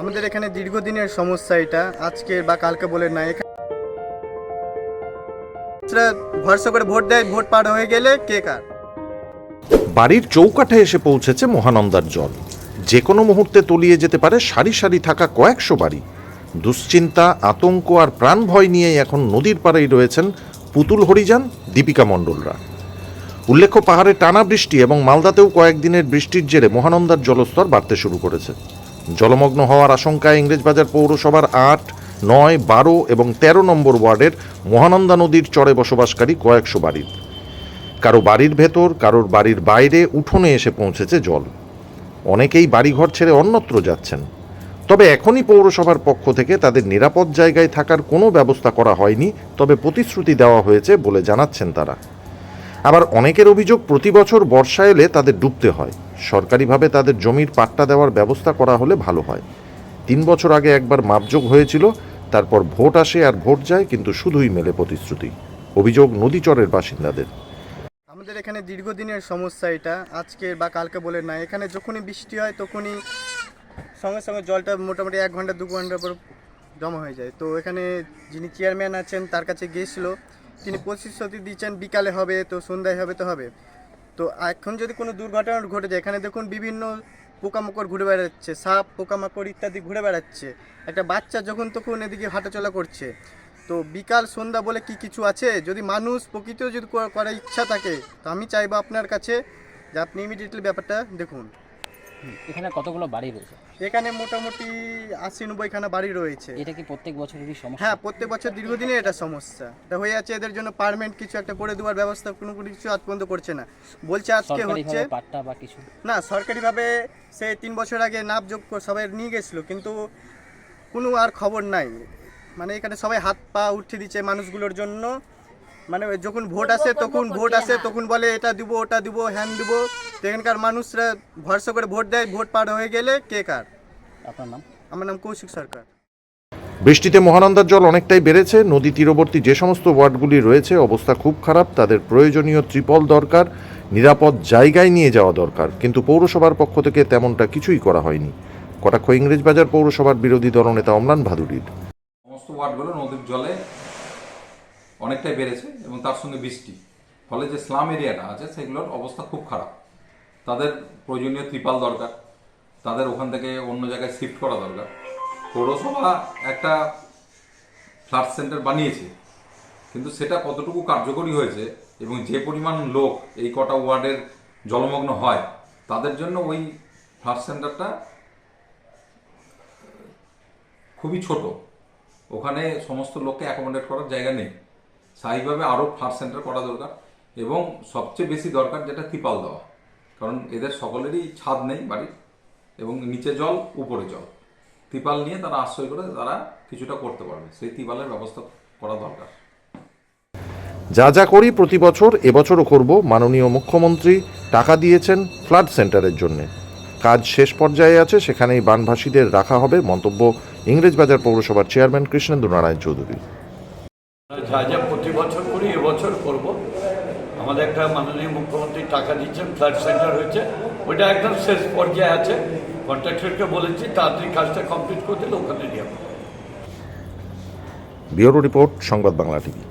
আমাদের এখানে দীর্ঘদিনের সমস্যা এটা। আজকে বা কালকে বলে না এখানে ভরসা করে ভোট দেয়, ভোট পার হয়ে গেলে কে কার? বাড়ির চৌকাঠে এসে পৌঁছেছে মহানন্দার জল। যে কোনো মুহূর্তে তলিয়ে যেতে পারে সারি সারি থাকা কয়েকশো বাড়ি। দুশ্চিন্তা, আতঙ্ক আর প্রাণ ভয় নিয়েই এখন নদীর পাড়েই রয়েছেন পুতুল হরিজান, দীপিকা মণ্ডলরা। উল্লেখ্য পাহাড়ে টানা বৃষ্টি এবং মালদাতেও কয়েকদিনের বৃষ্টির জেরে মহানন্দার জলস্তর বাড়তে শুরু করেছে। জলমগ্ন হওয়ার আশঙ্কায় ইংরেজবাজার পৌরসভার আট, নয়, বারো এবং তেরো নম্বর ওয়ার্ডের মহানন্দা নদীর চরে বসবাসকারী কয়েকশো বাড়ির। কারও বাড়ির ভেতর, কারোর বাড়ির বাইরে উঠোনে এসে পৌঁছেছে জল। অনেকেই বাড়িঘর ছেড়ে অন্যত্র যাচ্ছেন। তবে এখনই পৌরসভার পক্ষ থেকে তাদের নিরাপদ জায়গায় থাকার কোনো ব্যবস্থা করা হয়নি, তবে প্রতিশ্রুতি দেওয়া হয়েছে বলে জানাচ্ছেন তারা। আবার অনেকের অভিযোগ প্রতি বছর বর্ষা এলে তাদের ডুবতে হয়। সরকারিভাবে তাদের জমির পাট্টা দেওয়ার ব্যবস্থা করা হলে ভালো হয়। তিন বছর আগে একবার মাপযোগ হয়েছিল, তারপর ভোট আসে আর ভোট যায়, কিন্তু শুধুই মেলে প্রতিশ্রুতি। অভিযোগ নদীচরের বাসিন্দাদের। আমাদের এখানে দীর্ঘদিনের সমস্যা এটা। আজকে বা কালকে বলে না এখানে যখনই বৃষ্টি হয়, তখনই সঙ্গে সঙ্গে জলটা মোটামুটি এক ঘণ্টা, দু ঘণ্টার পর জমা হয়ে যায়। তো এখানে যিনি চেয়ারম্যান আছেন, তার কাছে গিয়েছিল। তিনি প্রতিশ্রুতি দিচ্ছেন বিকালে হবে, তো সন্ধ্যায় হবে তো হবে। তো এখন যদি কোনো দুর্ঘটনা ঘটে যায়, এখানে দেখুন বিভিন্ন পোকামাকড় ঘুরে বেড়াচ্ছে, সাপ, পোকামাকড় ইত্যাদি ঘুরে বেড়াচ্ছে। একটা বাচ্চা যখন তখন এদিকে হাঁটাচলা করছে। তো বিকাল, সন্ধ্যা বলে কি কিছু আছে? যদি মানুষ প্রকৃতিও যদি করার ইচ্ছা থাকে, তো আমি চাইব আপনার কাছে যে আপনি ইমিডিয়েটলি ব্যাপারটা দেখুন। এখানে কতগুলো বাড়ি রয়েছে? এখানে মোটামুটি আশি নব্বইখানা বাড়ি রয়েছে। এটা কি প্রত্যেক বছরেরই সমস্যা? হ্যাঁ প্রত্যেক বছর দীর্ঘদিনের এটা সমস্যা। এটা হয়ে আছে এদের জন্য পারমেন্ট কিছু একটা করে দেওয়ার ব্যবস্থা কোনো কিছু আজ পর্যন্ত করছে না। বলছে আজকে হচ্ছে পাট্টা বা কিছু? না সরকারিভাবে সে তিন বছর আগে নাপ যোগ সবাই নিয়ে গেছিল কিন্তু কোনো আর খবর নাই। মানে এখানে সবাই হাত পা উঠিয়ে দিচ্ছে মানুষগুলোর জন্য। মানে যখন ভোট আসে তখন ভোট আসে তখন বলে এটা দিব ওটা দিব হ্যান দিব। তো এখানকার মানুষরা ভরসা করে ভোট দেয় ভোট পার হয়ে গেলে কে কার? আপনার নাম? আমার নাম কৌশিক সরকার। বৃষ্টিতে মহানন্দার জল অনেকটাই বেড়েছে নদী তীরবর্তী যে সমস্ত ওয়ার্ডগুলি রয়েছে অবস্থা খুব খারাপ তাদের প্রয়োজনীয় ত্রিপল দরকার নিরাপদ জায়গায় নিয়ে যাওয়া দরকার কিন্তু পৌরসভার পক্ষ থেকে তেমনটা কিছুই করা হয়নি। কটাক্ষ ইংরেজবাজার পৌরসভার বিরোধী দলনেতা অম্লান ভাদুরীর। সমস্ত ওয়ার্ডগুলো নদীর জলে অনেকটাই বেড়েছে এবং তার সঙ্গে বৃষ্টি। ফলে যে স্লাম এরিয়াটা আছে, সেগুলোর অবস্থা খুব খারাপ। তাদের প্রয়োজনীয় ত্রিপাল দরকার, তাদের ওখান থেকে অন্য জায়গায় শিফট করা দরকার। পৌরসভা একটা ফ্লাড সেন্টার বানিয়েছে, কিন্তু সেটা কতটুকু কার্যকরী হয়েছে এবং যে পরিমাণ লোক এই কটা ওয়ার্ডের জলমগ্ন হয়, তাদের জন্য ওই ফ্লাড সেন্টারটা খুবই ছোট। ওখানে সমস্ত লোককে অ্যাকোমোডেট করার জায়গা নেই। স্বাভাবিকভাবে আরও ফ্লাড সেন্টার করা দরকার এবং সবচেয়ে বেশি দরকার যেটা ত্রিপাল দেওয়া। কারণ এদের সকলেরই ছাদ নেই বাড়ির এবং নিচে জল, উপরে জল। ত্রিপাল নিয়ে তারা আশ্রয় করে তারা কিছুটা করতে পারবে। সেই ত্রিপালের ব্যবস্থা করা দরকার। যা যা করি প্রতি বছর এবছরও করব। মাননীয় মুখ্যমন্ত্রী টাকা দিয়েছেন ফ্লাড সেন্টারের জন্য। কাজ শেষ পর্যায়ে আছে, সেখানেই বানভাসীদের রাখা হবে মন্তব্য ইংরেজবাজার পৌরসভার চেয়ারম্যান কৃষ্ণেন্দু নারায়ণ চৌধুরী। যা যা প্রতি বছর করি এবছর করব। আমাদের একটা মাননীয় মুখ্যমন্ত্রী টাকা দিচ্ছেন ফ্ল্যাট সেন্টার হয়েছে। ওইটা একদম শেষ পর্যায়ে আছে। কন্ট্রাক্টরকে বলেছি, তাড়াতাড়ি কাজটা কমপ্লিট করতে ওখানে যাব। ব্যুরো রিপোর্ট, সংবাদ বাংলা টিভি।